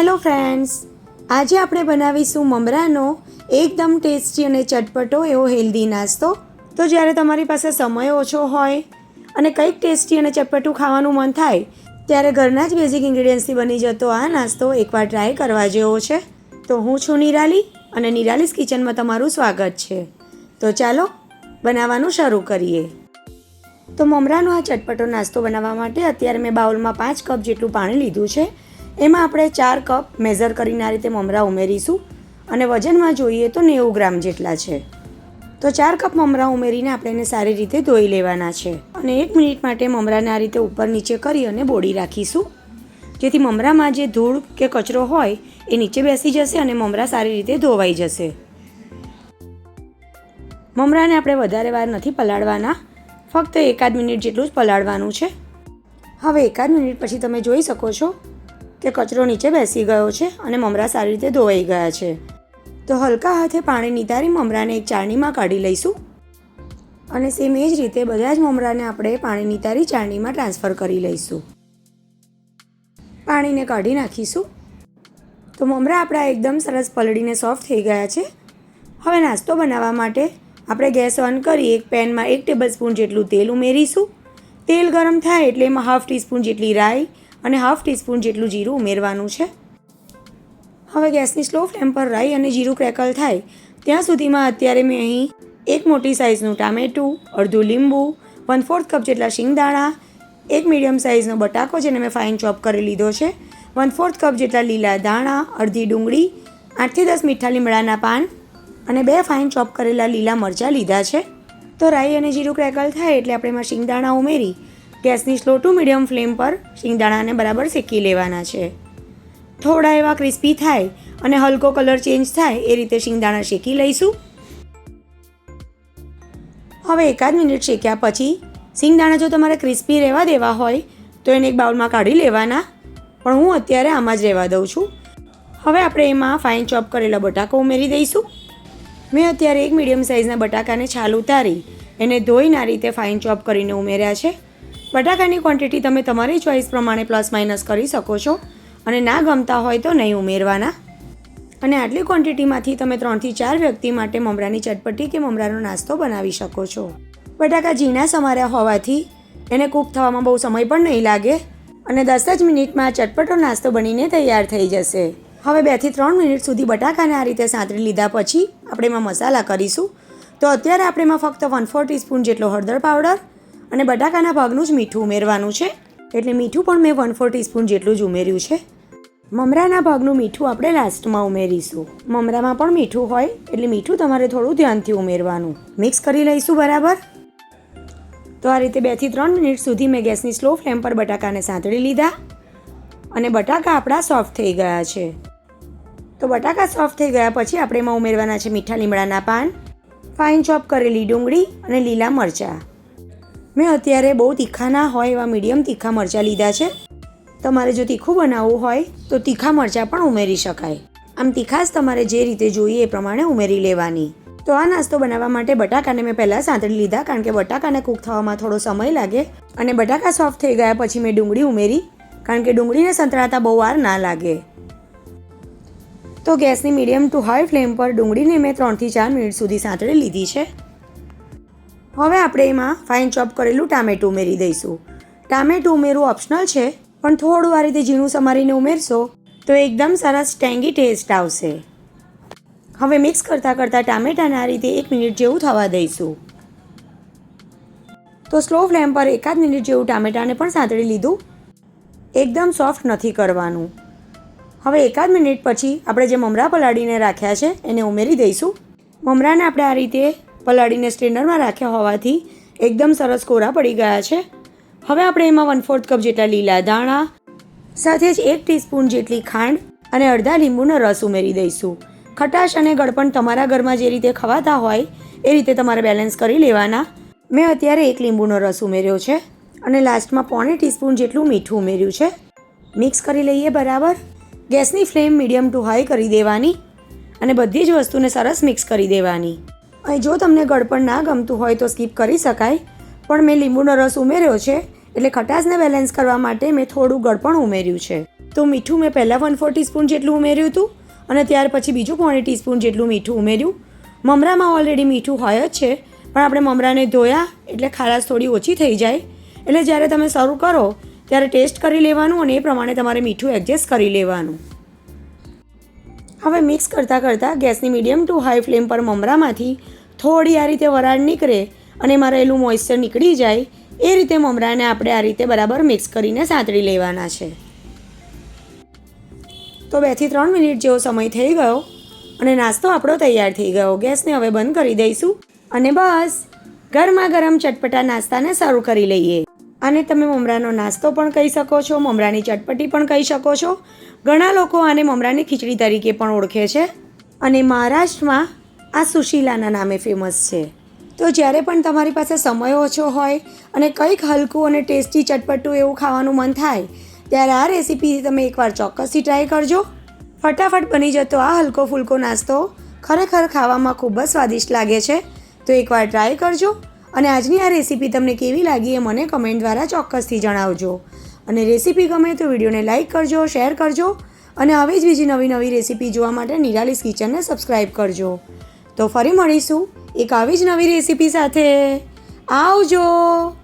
Hello friends આજે આપણે બનાવીશું મમરાનો એકદમ ટેસ્ટી અને ચટપટો એવો હેલ્ધી નાસ્તો. તો જ્યારે તમારી પાસે સમય ઓછો હોય અને કંઈક ટેસ્ટી અને ચટપટું ખાવાનું મન થાય, ત્યારે ઘરના જ બેઝિક ઇન્ગ્રીડિયન્ટ્સથી બની જતો આ નાસ્તો એકવાર ટ્રાય કરવા જેવો છે. તો હું છું નિરાલી અને નિરાલીસ કિચનમાં તમારું સ્વાગત છે. તો ચાલો બનાવવાનું શરૂ કરીએ. તો મમરાનો આ ચટપટો નાસ્તો બનાવવા માટે અત્યારે મેં બાઉલમાં પાંચ કપ જેટલું પાણી લીધું છે. એમાં આપણે ચાર કપ મેઝર કરીને આ રીતે મમરા ઉમેરીશું અને વજનમાં જોઈએ તો નેવું ગ્રામ જેટલા છે. તો ચાર કપ મમરા ઉમેરીને આપણે એને સારી રીતે ધોઈ લેવાના છે અને એક મિનિટ માટે મમરાને આ રીતે ઉપર નીચે કરી અને બોળી રાખીશું. જેથી મમરામાં જે ધૂળ કે કચરો હોય એ નીચે બેસી જશે અને મમરા સારી રીતે ધોવાઈ જશે. મમરાને આપણે વધારે વાર નથી પલાળવાના, ફક્ત એકાદ મિનિટ જેટલું જ પલાળવાનું છે. હવે એકાદ મિનિટ પછી તમે જોઈ શકો છો કે કચરો નીચે બેસી ગયો છે અને મમરા સારી રીતે ધોવાઈ ગયા છે. તો હલકા હાથે પાણી નિતારી મમરાને એક ચાળણીમાં કાઢી લઈશું. અને સેમ એ જ રીતે બધા જ મમરાને આપણે પાણી નિતારી ચાળણીમાં ટ્રાન્સફર કરી લઈશું. પાણીને કાઢી નાખીશું. તો મમરા આપણા એકદમ સરસ પલળીને સોફ્ટ થઈ ગયા છે. હવે નાસ્તો બનાવવા માટે આપણે ગેસ ઓન કરી એક પેનમાં એક ટેબલ સ્પૂન જેટલું તેલ ઉમેરીશું. તેલ ગરમ થાય એટલે એમાં હાફ ટીસ્પૂન જેટલી રાઈ અને હાફ ટીસ્પૂન જેટલું જીરું ઉમેરવાનું છે. હવે ગેસની સ્લો ફ્લેમ પર રાઈ અને જીરું ક્રેકલ થાય. ત્યાં સુધીમાં અત્યારે મેં અહીં એક મોટી સાઇઝનું ટામેટું, અડધું લીંબુ, વન ફોર્થ કપ જેટલા શિંગદાણા, એક મીડિયમ સાઇઝનો બટાકો જેને મેં ફાઇન ચોપ કરી લીધો છે, વન ફોર્થ કપ જેટલા લીલા દાણા, અડધી ડુંગળી આઠથી દસ મીઠા લીમડાના પાન અને બે ફાઇન ચોપ કરેલા લીલા મરચાં લીધા છે. તો રાઈ અને જીરું ક્રેકલ થાય એટલે આપણે એમાં શિંગદાણા ઉમેરી ગેસની સ્લો ટુ મીડિયમ ફ્લેમ પર શિંગદાણાને બરાબર શેકી લેવાના છે. થોડા એવા ક્રિસ્પી થાય અને હલકો કલર ચેન્જ થાય એ રીતે શિંગદાણા શેકી લઈશું. હવે એકાદ મિનિટ શેક્યા પછી શિંગદાણા જો તમારે ક્રિસ્પી રહેવા દેવા હોય તો એને એક બાઉલમાં કાઢી લેવાના. પણ હું અત્યારે આમાં જ રહેવા દઉં છું. હવે આપણે એમાં ફાઇન ચોપ કરેલા બટાકો ઉમેરી દઈશું. મેં અત્યારે એક મીડિયમ સાઇઝના બટાકાને છાલ ઉતારી એને ધોઈને આ રીતે ફાઇન ચોપ કરીને ઉમેર્યા છે. બટાકાની ક્વોન્ટિટી તમે તમારી ચોઈસ પ્રમાણે પ્લસ માઇનસ કરી શકો છો. અને ના ગમતા હોય તો નહીં ઉમેરવાના. અને આટલી ક્વોન્ટિટીમાંથી તમે ત્રણથી ચાર વ્યક્તિ માટે મમરાની ચટપટી કે મમરાનો નાસ્તો બનાવી શકો છો. બટાકા ઝીણા સમાર્યા હોવાથી એને કૂક થવામાં બહુ સમય પણ નહીં લાગે અને દસ જ મિનિટમાં ચટપટો નાસ્તો બનીને તૈયાર થઈ જશે. હવે બેથી ત્રણ મિનિટ સુધી બટાકાને આ રીતે સાંતળી લીધા પછી આપણે એમાં મસાલા કરીશું. તો અત્યારે આપણે એમાં ફક્ત વન ફોર ટીસ્પૂન જેટલો હળદર પાવડર અને બટાકાના ભાગનું જ મીઠું ઉમેરવાનું છે. એટલે મીઠું પણ મેં વન ફોર ટીસ્પૂન જેટલું જ ઉમેર્યું છે. મમરાના ભાગનું મીઠું આપણે લાસ્ટમાં ઉમેરીશું. મમરામાં પણ મીઠું હોય, એટલે મીઠું તમારે થોડું ધ્યાનથી ઉમેરવાનું. મિક્સ કરી લઈશું બરાબર? તો આ રીતે બેથી ત્રણ મિનિટ સુધી મેં ગેસની સ્લો ફ્લેમ પર બટાકાને સાંતળી લીધા. અને બટાકા આપણા સોફ્ટ થઈ ગયા છે. તો બટાકા સોફ્ટ થઈ ગયા પછી આપણે એમાં ઉમેરવાના છે મીઠા લીમડાના પાન ફાઇન ચોપ કરેલી ડુંગળી અને લીલા મરચાં. મેં અત્યારે બહુ તીખા ના હોય એવા મીડિયમ તીખા મરચાં લીધા છે. તમારે જો તીખું બનાવવું હોય, તો તીખા મરચાં પણ ઉમેરી શકાય. આમ તીખાશ તમારે જે રીતે જોઈએ એ પ્રમાણે ઉમેરી લેવાની. તો આ નાસ્તો બનાવવા માટે બટાકાને મેં પહેલાં સાંતળી લીધા, કારણ કે બટાકાને કૂક થવામાં થોડો સમય લાગે અને બટાકા સોફ્ટ થઈ ગયા પછી મેં ડુંગળી ઉમેરી, કારણ કે ડુંગળીને સંતળાતા બહુ વાર ના લાગે. તો ગેસની મીડિયમ ટુ હાઈ ફ્લેમ પર ડુંગળીને મેં ત્રણથી ચાર મિનિટ સુધી સાંતળી લીધી છે. હવે આપણે એમાં ફાઇન ચોપ કરેલું ટામેટું ઉમેરી દઈશું. ટામેટું ઉમેરવું ઓપ્શનલ છે, પણ થોડું આ રીતે ઝીણું સમારીને ઉમેરશો તો એકદમ સરસ ટેંગી ટેસ્ટ આવશે. હવે મિક્સ કરતાં કરતાં ટામેટાને આ રીતે એક મિનિટ જેવું થવા દઈશું. તો સ્લો ફ્લેમ પર એકાદ મિનિટ જેવું ટામેટાને પણ સાંતળી લીધું. એકદમ સોફ્ટ નથી કરવાનું. હવે એકાદ મિનિટ પછી આપણે જે મમરા પલાળીને રાખ્યા છે, એને ઉમેરી દઈશું. મમરાને આપણે આ રીતે પલાળીને સ્ટ્રેનરમાં રાખ્યા હોવાથી એકદમ સરસ કોરા પડી ગયા છે. હવે આપણે એમાં વન ફોર્થ કપ જેટલા લીલા દાણા સાથે જ એક ટીસ્પૂન જેટલી ખાંડ અને અડધા લીંબુનો રસ ઉમેરી દઈશું. ખટાશ અને ગળપણ તમારા ઘરમાં જે રીતે ખવાતા હોય, એ રીતે તમારે બેલેન્સ કરી લેવાના. મેં અત્યારે એક લીંબુનો રસ ઉમેર્યો છે અને લાસ્ટમાં પોણે ટીસ્પૂન જેટલું મીઠું ઉમેર્યું છે. મિક્સ કરી લઈએ બરાબર. ગેસની ફ્લેમ મીડિયમ ટુ હાઈ કરી દેવાની અને બધી જ વસ્તુને સરસ મિક્સ કરી દેવાની. અહીં જો તમને ગળપણ ના ગમતું હોય તો સ્કીપ કરી શકાય. પણ મેં લીંબુનો રસ ઉમેર્યો છે, એટલે ખટાશને બેલેન્સ કરવા માટે મેં થોડું ગળપણ ઉમેર્યું છે. તો મીઠું મેં પહેલાં વન ફોર ટીસ્પૂન જેટલું ઉમેર્યું હતું અને ત્યાર પછી બીજું પોણી ટીસ્પૂન જેટલું મીઠું ઉમેર્યું. મમરામાં ઓલરેડી મીઠું હોય જ છે, પણ આપણે મમરાને ધોયા એટલે ખારાશ થોડી ઓછી થઈ જાય. એટલે જ્યારે તમે સર્વ કરો, ત્યારે ટેસ્ટ કરી લેવાનું અને એ પ્રમાણે તમારે મીઠું એડજસ્ટ કરી લેવાનું. હવે મિક્સ કરતાં કરતાં ગેસની મીડિયમ ટુ હાઈ ફ્લેમ પર મમરામાંથી થોડી આ રીતે વરાળ નીકળે અને એમાં રહેલું મોઇશ્ચર નીકળી જાય, એ રીતે મમરાને આપણે આ રીતે બરાબર મિક્સ કરીને સાંતળી લેવાના છે. તો બેથી ત્રણ મિનિટ જેવો સમય થઈ ગયો અને નાસ્તો આપણો તૈયાર થઈ ગયો. ગેસને હવે બંધ કરી દઈશું અને બસ ગરમા ગરમ ચટપટા નાસ્તાને શરૂ કરી લઈએ. આને તમે મમરાનો નાસ્તો પણ કહી શકો છો, મમરાની ચટપટી પણ કહી શકો છો. ઘણા લોકો આને મમરાની ખીચડી તરીકે પણ ઓળખે છે. અને મહારાષ્ટ્રમાં આ સુશીલાના નામે ફેમસ છે. તો જ્યારે પણ તમારી પાસે સમય ઓછો હોય અને કંઈક હલકું અને ટેસ્ટી ચટપટું એવું ખાવાનું મન થાય, ત્યારે આ રેસીપી તમે એકવાર ચોક્કસથી ટ્રાય કરજો. ફટાફટ બની જતો આ હલકો ફૂલકો નાસ્તો ખરેખર ખાવામાં ખૂબ જ સ્વાદિષ્ટ લાગે છે. તો એકવાર ટ્રાય કરજો. અને આજની આ રેસીપી તમને કેવી લાગી એ મને કમેન્ટ દ્વારા ચોક્કસથી જણાવજો. અને રેસીપી ગમે તો વિડીયોને લાઇક કરજો શેર કરજો અને આવી જ બીજી નવી નવી રેસીપી જોવા માટે નિરાલીસ કિચનને સબસ્ક્રાઈબ કરજો. તો ફરી મળીશું એક આવી જ નવી રેસીપી સાથે. આવજો!